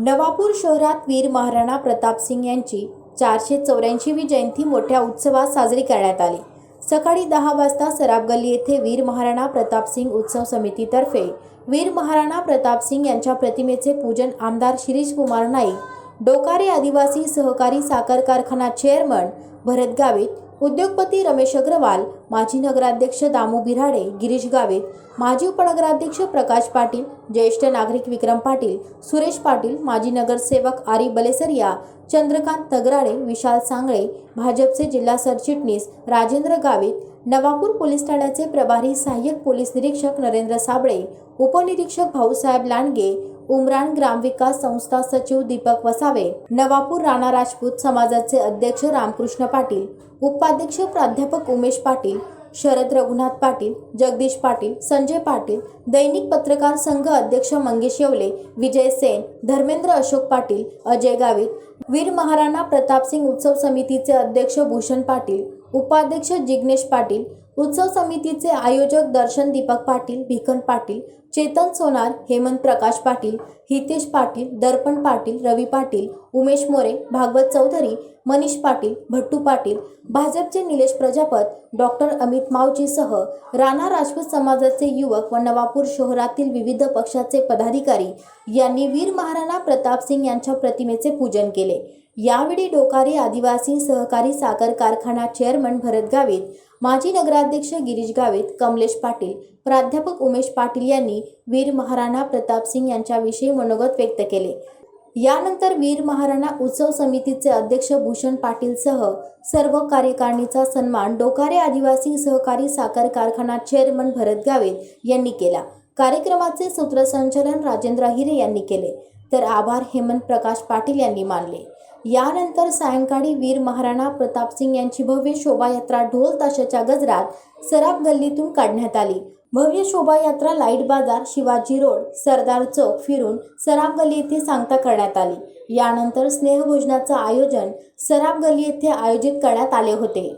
नवापूर शहरात वीर महाराणा प्रतापसिंग यांची चारशे चौऱ्याऐंशीवी जयंती मोठ्या उत्सवात साजरी करण्यात आली. सकाळी दहा वाजता सराब गल्ली येथे वीर महाराणा प्रतापसिंग उत्सव समितीतर्फे वीर महाराणा प्रतापसिंग यांच्या प्रतिमेचे पूजन आमदार शिरीष कुमार नाईक डोकारे आदिवासी सहकारी साखर कारखाना चेअरमन भरत गावित उद्योगपती रमेश अग्रवाल माजी नगराध्यक्ष दामू बिराडे गिरीश गावित माजी उपनगराध्यक्ष प्रकाश पाटील ज्येष्ठ नागरिक विक्रम पाटील सुरेश पाटील माजी नगरसेवक आरी बलेसरिया चंद्रकांत तगराडे विशाल सांगळे भाजपचे जिल्हा सरचिटणीस राजेंद्र गावित नवापूर पोलीस ठाण्याचे प्रभारी सहाय्यक पोलीस निरीक्षक नरेंद्र साबळे उपनिरीक्षक भाऊसाहेब लांडगे उमरान ग्रामविकास संस्था सचिव दीपक वसावे नवापूर राणा राजपूत समाजाचे अध्यक्ष रामकृष्ण पाटील उपाध्यक्ष प्राध्यापक उमेश पाटील शरद रघुनाथ पाटील जगदीश पाटील संजय पाटील दैनिक पत्रकार संघ अध्यक्ष मंगेश येवले विजय सेन धर्मेंद्र अशोक पाटील अजय गावित वीर महाराणा प्रतापसिंग उत्सव समितीचे अध्यक्ष भूषण पाटील उपाध्यक्ष जिग्नेश पाटील उत्सव समितीचे आयोजक दर्शन दीपक पाटील भिकन पाटील चेतन सोनार हेमंत प्रकाश पाटील हितेश पाटील दर्पण पाटील रवी पाटील उमेश मोरे भागवत चौधरी मनीष पाटील भट्टू पाटील भाजपचे निलेश प्रजापत डॉक्टर अमित मावजीसह राणा राजपूत समाजाचे युवक व नवापूर शहरातील विविध पक्षाचे पदाधिकारी यांनी वीर महाराणा प्रतापसिंग यांच्या प्रतिमेचे पूजन केले. यावेळी डोकारे आदिवासी सहकारी साखर कारखाना चेअरमन भरत गावित माजी नगराध्यक्ष गिरीश गावित कमलेश पाटील प्राध्यापक उमेश पाटील यांनी वीर महाराणा प्रतापसिंग यांच्याविषयी मनोगत व्यक्त केले. यानंतर वीर महाराणा उत्सव समितीचे अध्यक्ष भूषण पाटीलसह सर्व कार्यकारिणीचा सन्मान डोकारे आदिवासी सहकारी साखर कारखाना चेअरमन भरत गावित यांनी केला. कार्यक्रमाचे सूत्रसंचालन राजेंद्र हिरे यांनी केले. तर आभार हेमंत प्रकाश पाटील यांनी मानले. यानंतर सायंकाळी वीर महाराणा प्रतापसिंग यांची भव्य शोभायात्रा ढोल ताशाच्या गजरात सराफ गल्लीतून काढण्यात आली. भव्य शोभायात्रा लाइट बाजार शिवाजी रोड सरदार चौक फिरून सराफ गल्ली येथे सांगता करण्यात आली. यानंतर स्नेहभोजनाचं आयोजन सराफ गल्ली येथे आयोजित करण्यात आले होते.